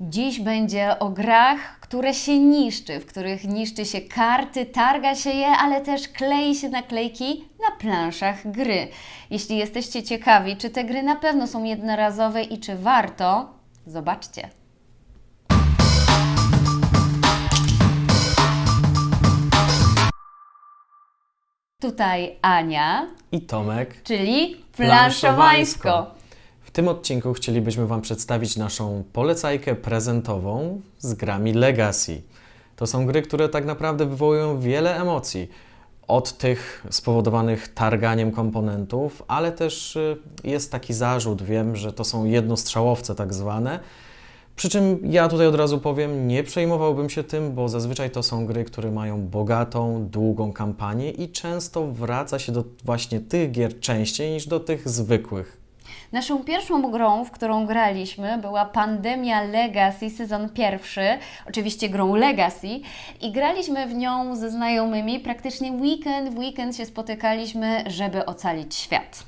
Dziś będzie o grach, które się niszczy, w których niszczy się karty, targa się je, ale też klei się naklejki na planszach gry. Jeśli jesteście ciekawi, czy te gry na pewno są jednorazowe i czy warto, zobaczcie. Tutaj Ania, i Tomek. czyli Planszowańsko. planszowańsko. Tym odcinku chcielibyśmy Wam przedstawić naszą polecajkę prezentową z grami Legacy. To są gry, które tak naprawdę wywołują wiele emocji. Od tych spowodowanych targaniem komponentów, ale też y, jest taki zarzut, wiem, że to są jednostrzałowce tak zwane. Przy czym ja tutaj od razu powiem, nie przejmowałbym się tym, bo zazwyczaj to są gry, które mają bogatą, długą kampanię i często wraca się do właśnie tych gier częściej niż do tych zwykłych. Naszą pierwszą grą, w którą graliśmy, była Pandemia Legacy, sezon pierwszy, oczywiście grą Legacy, i graliśmy w nią ze znajomymi. Praktycznie weekend w weekend się spotykaliśmy, żeby ocalić świat.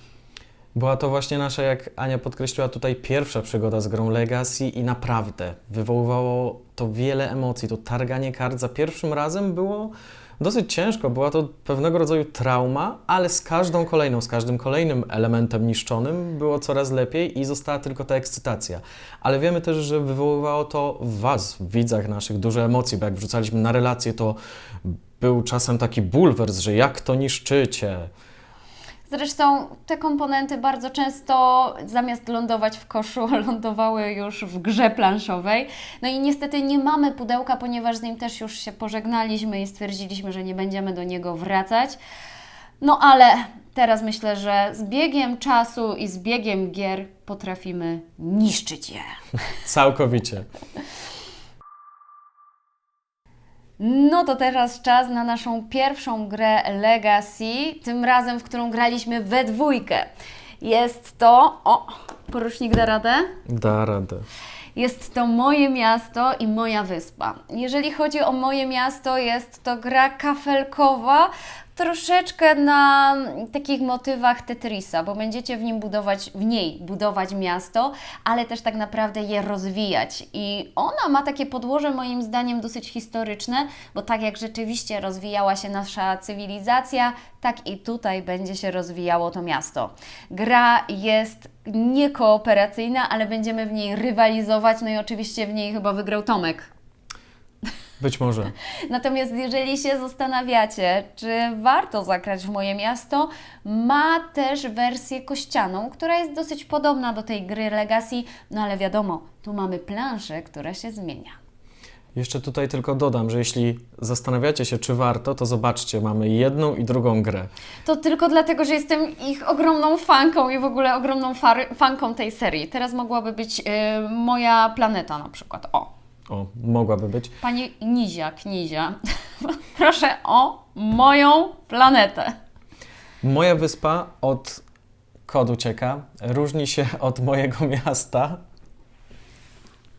Była to właśnie nasza, jak Ania podkreśliła tutaj, pierwsza przygoda z grą Legacy i naprawdę wywoływało to wiele emocji. To targanie kart za pierwszym razem było dosyć ciężko. Była to pewnego rodzaju trauma, ale z każdą kolejną, z każdym kolejnym elementem niszczonym było coraz lepiej i została tylko ta ekscytacja. Ale wiemy też, że wywoływało to w Was, w widzach naszych, duże emocje, bo jak wrzucaliśmy na relacje, to był czasem taki bulwers, że jak to niszczycie. Zresztą te komponenty bardzo często zamiast lądować w koszu, lądowały już w grze planszowej. No i niestety nie mamy pudełka, ponieważ z nim też już się pożegnaliśmy i stwierdziliśmy, że nie będziemy do niego wracać. No ale teraz myślę, że z biegiem czasu i z biegiem gier potrafimy niszczyć je. Całkowicie. No to teraz czas na naszą pierwszą grę Legacy, tym razem w którą graliśmy we dwójkę. Jest to. O, porucznik da radę? Da radę. Jest to moje miasto i moja wyspa. Jeżeli chodzi o moje miasto, jest to gra kafelkowa, troszeczkę na takich motywach Tetrisa, bo będziecie w nim budować, w niej budować miasto, ale też tak naprawdę je rozwijać. I ona ma takie podłoże moim zdaniem dosyć historyczne, bo tak jak rzeczywiście rozwijała się nasza cywilizacja, tak i tutaj będzie się rozwijało to miasto. Gra jest niekooperacyjna, ale będziemy w niej rywalizować, no i oczywiście w niej chyba wygrał Tomek. Być może. Natomiast jeżeli się zastanawiacie, czy warto zagrać w moje miasto, ma też wersję kościaną, która jest dosyć podobna do tej gry Legacy, no ale wiadomo, tu mamy planszę, która się zmienia. Jeszcze tutaj tylko dodam, że jeśli zastanawiacie się, czy warto, to zobaczcie, mamy jedną i drugą grę. To tylko dlatego, że jestem ich ogromną fanką i w ogóle ogromną far- fanką tej serii. Teraz mogłaby być y, moja planeta na przykład. O, O, mogłaby być. Pani Nizia, Knizia, proszę o moją planetę. Moja wyspa od kod ucieka różni się od mojego miasta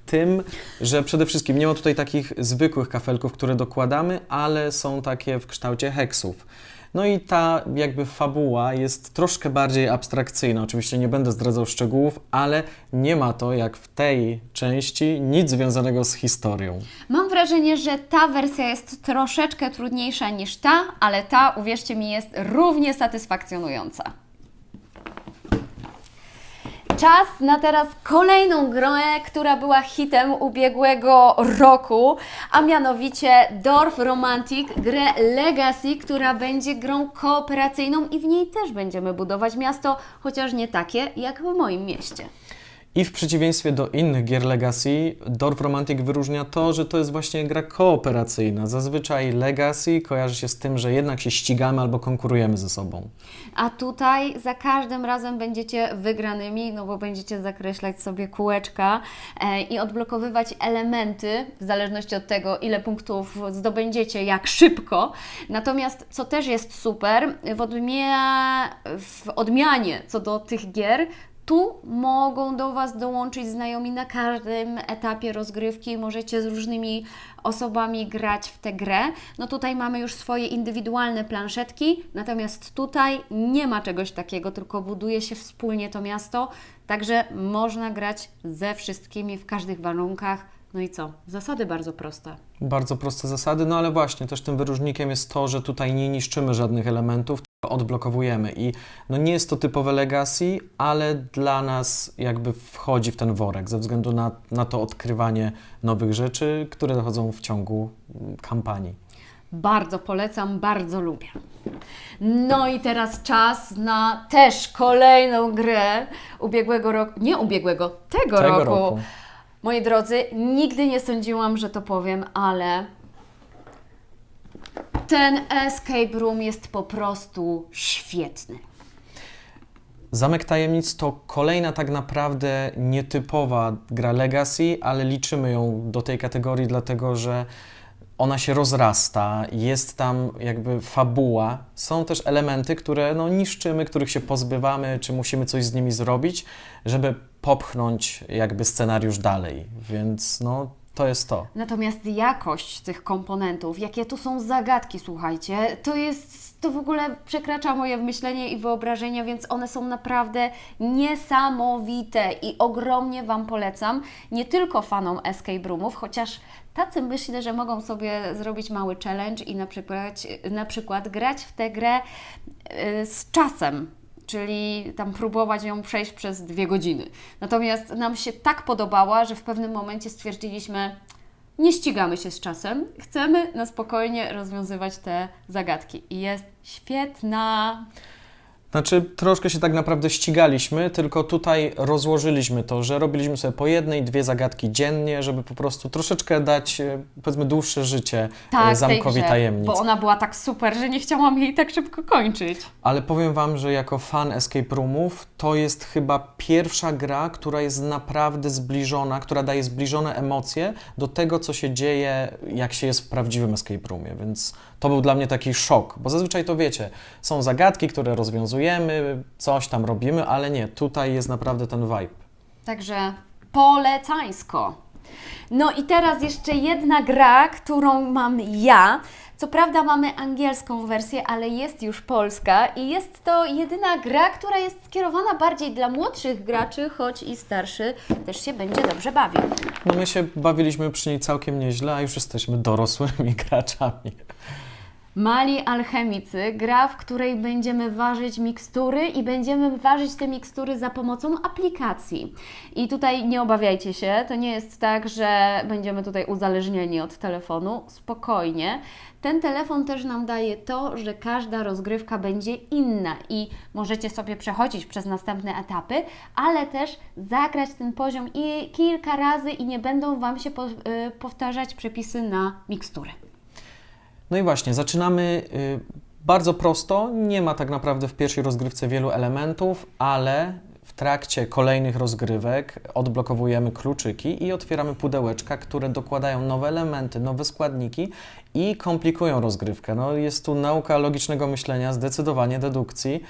tym, że przede wszystkim nie ma tutaj takich zwykłych kafelków, które dokładamy, ale są takie w kształcie heksów. No i ta jakby fabuła jest troszkę bardziej abstrakcyjna. Oczywiście nie będę zdradzał szczegółów, ale nie ma to jak w tej części nic związanego z historią. Mam wrażenie, że ta wersja jest troszeczkę trudniejsza niż ta, ale ta, uwierzcie mi, jest równie satysfakcjonująca. Czas na teraz kolejną grę, która była hitem ubiegłego roku, a mianowicie Dorf Romantic, grę Legacy, która będzie grą kooperacyjną i w niej też będziemy budować miasto, chociaż nie takie jak w moim mieście. I w przeciwieństwie do innych gier Legacy, Dorf Romantic wyróżnia to, że to jest właśnie gra kooperacyjna. Zazwyczaj Legacy kojarzy się z tym, że jednak się ścigamy albo konkurujemy ze sobą. A tutaj za każdym razem będziecie wygranymi, no bo będziecie zakreślać sobie kółeczka e, i odblokowywać elementy w zależności od tego, ile punktów zdobędziecie, jak szybko. Natomiast co też jest super, w, odmia- w odmianie co do tych gier, Tu mogą do Was dołączyć znajomi na każdym etapie rozgrywki, możecie z różnymi osobami grać w tę grę. No tutaj mamy już swoje indywidualne planszetki, natomiast tutaj nie ma czegoś takiego, tylko buduje się wspólnie to miasto, także można grać ze wszystkimi w każdych warunkach. No i co? Zasady bardzo proste. Bardzo proste zasady, no ale właśnie też tym wyróżnikiem jest to, że tutaj nie niszczymy żadnych elementów, odblokowujemy i no nie jest to typowe legacy, ale dla nas jakby wchodzi w ten worek ze względu na, na to odkrywanie nowych rzeczy, które dochodzą w ciągu mm, kampanii. Bardzo polecam, bardzo lubię. No i teraz czas na też kolejną grę ubiegłego roku, nie ubiegłego, tego, Tego roku. roku. Moi drodzy, nigdy nie sądziłam, że to powiem, ale ten escape room jest po prostu świetny. Zamek Tajemnic to kolejna tak naprawdę nietypowa gra Legacy, ale liczymy ją do tej kategorii, dlatego że ona się rozrasta, jest tam jakby fabuła, są też elementy, które no, niszczymy, których się pozbywamy, czy musimy coś z nimi zrobić, żeby popchnąć jakby scenariusz dalej, więc no to jest to. Natomiast jakość tych komponentów, jakie tu są zagadki, słuchajcie, to jest, to w ogóle przekracza moje myślenie i wyobrażenie, więc one są naprawdę niesamowite i ogromnie Wam polecam, nie tylko fanom escape roomów, chociaż tacy myślę, że mogą sobie zrobić mały challenge i na przykład, na przykład grać w tę grę y, z czasem, czyli tam próbować ją przejść przez dwie godziny. Natomiast nam się tak podobała, że w pewnym momencie stwierdziliśmy, nie ścigamy się z czasem, chcemy na spokojnie rozwiązywać te zagadki. I jest świetna. Znaczy, troszkę się tak naprawdę ścigaliśmy, tylko tutaj rozłożyliśmy to, że robiliśmy sobie po jednej, dwie zagadki dziennie, żeby po prostu troszeczkę dać, e, powiedzmy, dłuższe życie e, Tak, Zamkowi grze, Tajemnic. Bo ona była tak super, że nie chciałam jej tak szybko kończyć. Ale powiem Wam, że jako fan escape roomów, to jest chyba pierwsza gra, która jest naprawdę zbliżona, która daje zbliżone emocje do tego, co się dzieje, jak się jest w prawdziwym escape roomie, więc to był dla mnie taki szok, bo zazwyczaj to wiecie, są zagadki, które rozwiązujemy, coś tam robimy, ale nie, tutaj jest naprawdę ten vibe. Także polecańsko. No i teraz jeszcze jedna gra, którą mam ja. Co prawda mamy angielską wersję, ale jest już polska i jest to jedyna gra, która jest skierowana bardziej dla młodszych graczy, choć i starszy też się będzie dobrze bawił. No my się bawiliśmy przy niej całkiem nieźle, a już jesteśmy dorosłymi graczami. Mali Alchemicy, gra, w której będziemy ważyć mikstury i będziemy ważyć te mikstury za pomocą aplikacji. I tutaj nie obawiajcie się, to nie jest tak, że będziemy tutaj uzależnieni od telefonu. Spokojnie. Ten telefon też nam daje to, że każda rozgrywka będzie inna i możecie sobie przechodzić przez następne etapy, ale też zagrać ten poziom i kilka razy i nie będą Wam się y, powtarzać przepisy na mikstury. No i właśnie, zaczynamy y, bardzo prosto. Nie ma tak naprawdę w pierwszej rozgrywce wielu elementów, ale w trakcie kolejnych rozgrywek odblokowujemy kluczyki i otwieramy pudełeczka, które dokładają nowe elementy, nowe składniki i komplikują rozgrywkę. No, jest tu nauka logicznego myślenia, zdecydowanie dedukcji.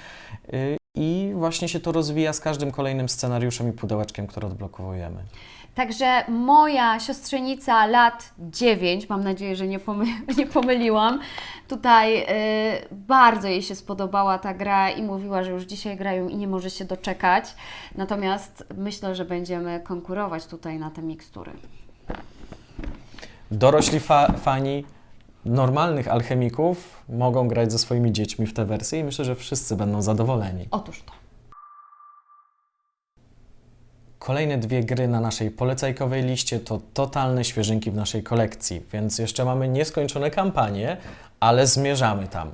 y, I właśnie się to rozwija z każdym kolejnym scenariuszem i pudełeczkiem, które odblokowujemy. Także moja siostrzenica lat 9, mam nadzieję, że nie, pomy nie pomyliłam, tutaj y, bardzo jej się spodobała ta gra i mówiła, że już dzisiaj grają i nie może się doczekać. Natomiast myślę, że będziemy konkurować tutaj na te mikstury. Dorośli fa fani normalnych alchemików mogą grać ze swoimi dziećmi w tę wersję i myślę, że wszyscy będą zadowoleni. Otóż to. Kolejne dwie gry na naszej polecajkowej liście to totalne świeżynki w naszej kolekcji, więc jeszcze mamy nieskończone kampanie, ale zmierzamy tam.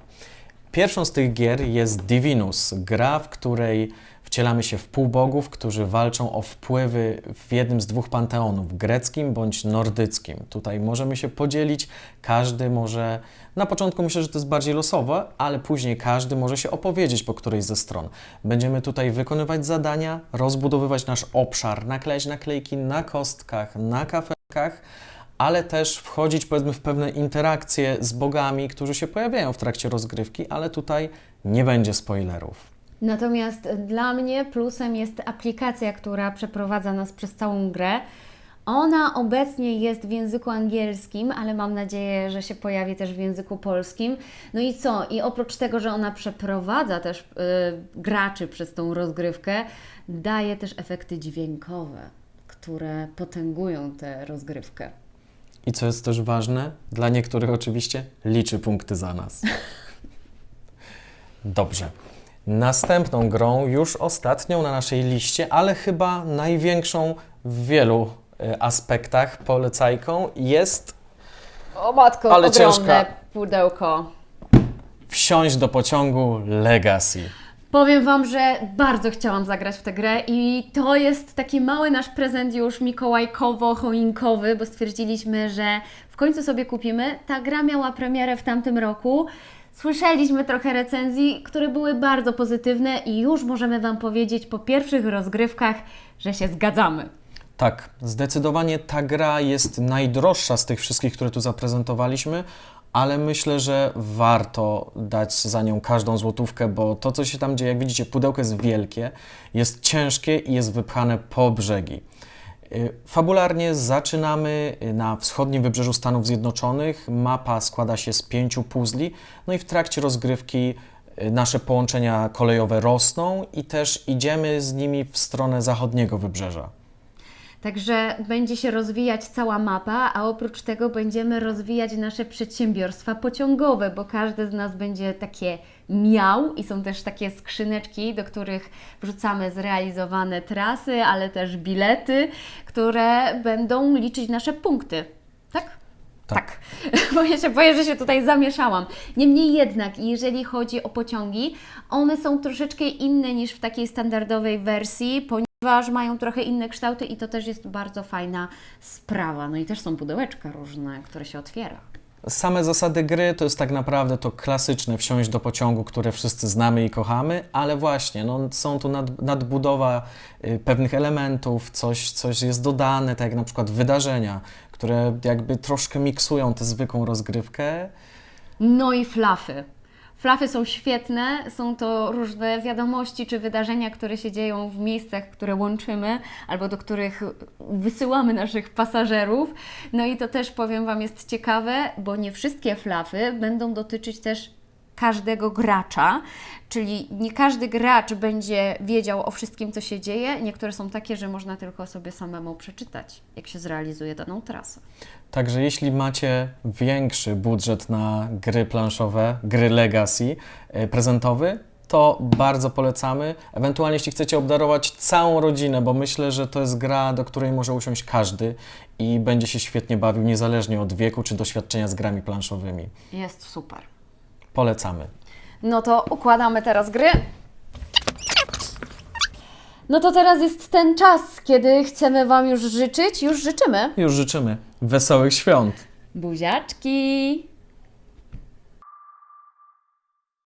Pierwszą z tych gier jest Divinus, gra, w której wcielamy się w półbogów, którzy walczą o wpływy w jednym z dwóch panteonów, greckim bądź nordyckim. Tutaj możemy się podzielić, każdy może, na początku myślę, że to jest bardziej losowe, ale później każdy może się opowiedzieć po którejś ze stron. Będziemy tutaj wykonywać zadania, rozbudowywać nasz obszar, naklejać naklejki na kostkach, na kafelkach, ale też wchodzić powiedzmy w pewne interakcje z bogami, którzy się pojawiają w trakcie rozgrywki, ale tutaj nie będzie spoilerów. Natomiast dla mnie plusem jest aplikacja, która przeprowadza nas przez całą grę. Ona obecnie jest w języku angielskim, ale mam nadzieję, że się pojawi też w języku polskim. No i co? I oprócz tego, że ona przeprowadza też y, graczy przez tą rozgrywkę, daje też efekty dźwiękowe, które potęgują tę rozgrywkę. I co jest też ważne, dla niektórych oczywiście liczy punkty za nas. Dobrze. Następną grą, już ostatnią na naszej liście, ale chyba największą w wielu e, aspektach polecajką jest O matko, Ale ogromne ciężka. pudełko. wsiąść do pociągu Legacy. Powiem Wam, że bardzo chciałam zagrać w tę grę i to jest taki mały nasz prezent już mikołajkowo-choinkowy, bo stwierdziliśmy, że w końcu sobie kupimy. Ta gra miała premierę w tamtym roku. Słyszeliśmy trochę recenzji, które były bardzo pozytywne i już możemy Wam powiedzieć po pierwszych rozgrywkach, że się zgadzamy. Tak, zdecydowanie ta gra jest najdroższa z tych wszystkich, które tu zaprezentowaliśmy, ale myślę, że warto dać za nią każdą złotówkę, bo to, co się tam dzieje, jak widzicie, pudełko jest wielkie, jest ciężkie i jest wypchane po brzegi. Y, Fabularnie zaczynamy na wschodnim wybrzeżu Stanów Zjednoczonych. Mapa składa się z pięciu puzli, no i w trakcie rozgrywki y, nasze połączenia kolejowe rosną i też idziemy z nimi w stronę zachodniego wybrzeża. Także będzie się rozwijać cała mapa, a oprócz tego będziemy rozwijać nasze przedsiębiorstwa pociągowe, bo każdy z nas będzie takie miał i są też takie skrzyneczki, do których wrzucamy zrealizowane trasy, ale też bilety, które będą liczyć nasze punkty. Tak? Tak. Bo ja się boję, że się tutaj zamieszałam. Niemniej jednak, jeżeli chodzi o pociągi, one są troszeczkę inne niż w takiej standardowej wersji, ponieważ mają trochę inne kształty i to też jest bardzo fajna sprawa. No i też są pudełeczka różne, które się otwiera. Same zasady gry to jest tak naprawdę to klasyczne wsiąść do pociągu, które wszyscy znamy i kochamy, ale właśnie no, są tu nad, nadbudowa y, pewnych elementów, coś, coś jest dodane, tak jak na przykład wydarzenia, które jakby troszkę miksują tę zwykłą rozgrywkę. No i flafy. Flafy są świetne, są to różne wiadomości czy wydarzenia, które się dzieją w miejscach, które łączymy albo do których wysyłamy naszych pasażerów. No i to też powiem Wam jest ciekawe, bo nie wszystkie flafy będą dotyczyć też każdego gracza, czyli nie każdy gracz będzie wiedział o wszystkim, co się dzieje. Niektóre są takie, że można tylko sobie samemu przeczytać, jak się zrealizuje daną trasę. Także jeśli macie większy budżet na gry planszowe, gry Legacy y, prezentowy, to bardzo polecamy. Ewentualnie jeśli chcecie obdarować całą rodzinę, bo myślę, że to jest gra, do której może usiąść każdy i będzie się świetnie bawił, niezależnie od wieku czy doświadczenia z grami planszowymi. Jest super. Polecamy. No to układamy teraz gry. No to teraz jest ten czas, kiedy chcemy Wam już życzyć. Już życzymy. Już życzymy wesołych świąt. Buziaczki!